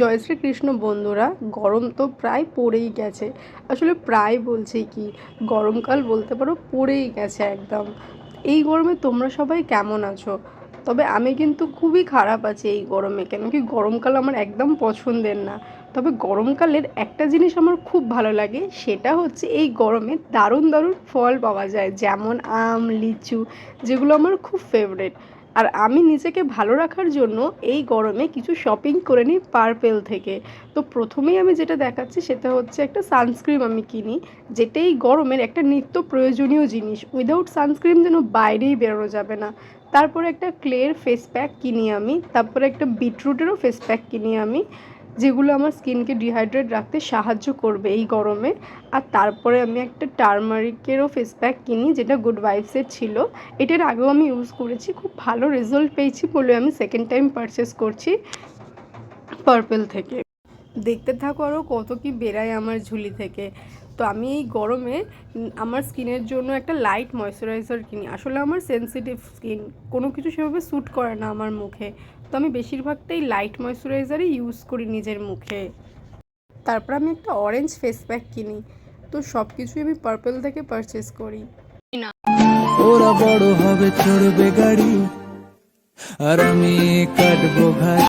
জয় শ্রীকৃষ্ণ বন্ধুরা, গরম তো প্রায় পড়েই গেছে। আসলে প্রায় বলছি কি, গরমকাল বলতে পারো পড়েই গেছে একদম। এই গরমে তোমরা সবাই কেমন আছো? তবে আমি কিন্তু খুবই খারাপ আছি এই গরমে, কেন কি গরমকাল আমার একদম পছন্দের না। তবে গরমকালের একটা জিনিস আমার খুব ভালো লাগে, সেটা হচ্ছে এই গরমে দারুণ দারুণ ফল পাওয়া যায়, যেমন আম, লিচু, যেগুলো আমার খুব ফেভারেট আর আমি নিজেকে ভালো রাখার জন্য এই গরমে কিছু শপিং করে নিই পার্পেল থেকে। তো প্রথমেই আমি যেটা দেখাচ্ছি সেটা হচ্ছে একটা সানস্ক্রিম আমি কিনি যেটা এই গরমের একটা নিত্য প্রয়োজনীয় জিনিস। উইদাউট সানস্ক্রিম যেন বাইরেই বেরোনো যাবে না। তারপরে একটা ক্লের ফেস প্যাক কিনি আমি, তারপরে একটা বিটরুটেরও ফেস প্যাক কিনি আমি। যেগুলো আমার স্কিনকে ডিহাইড্রেট রাখতে সাহায্য করবে এই গরমে। আর তারপরে আমি একটা টার্মারিকেরও ফেস প্যাক কিনি, যেটা গুড ভাইবসের ছিল। এটার আগেও আমি ইউজ করেছি, খুব ভালো রেজাল্ট পেয়েছি বলে আমি সেকেন্ড টাইম পারচেস করছি পার্পেল থেকে। দেখতে থাকো আরও কত কি বেরায় আমার ঝুলি থেকে। তো আমি এই গরমে আমার স্কিনের জন্য একটা লাইট ময়শ্চারাইজার কিনি। আসলে আমার সেনসিটিভ স্কিন কোনো কিছু সেভাবে স্যুট করে না আমার মুখে। তো আমি বেশিরভাগটাই লাইট ময়শ্চারাইজারই ইউজ করি নিজের মুখে। তারপর আমি একটা অরেঞ্জ ফেস প্যাক কিনি। তো সব কিছুই আমি পার্পেল থেকে পারচেস করি। ওরা বড় হবে, চড়বে গাড়ি। আর আমি কাটবো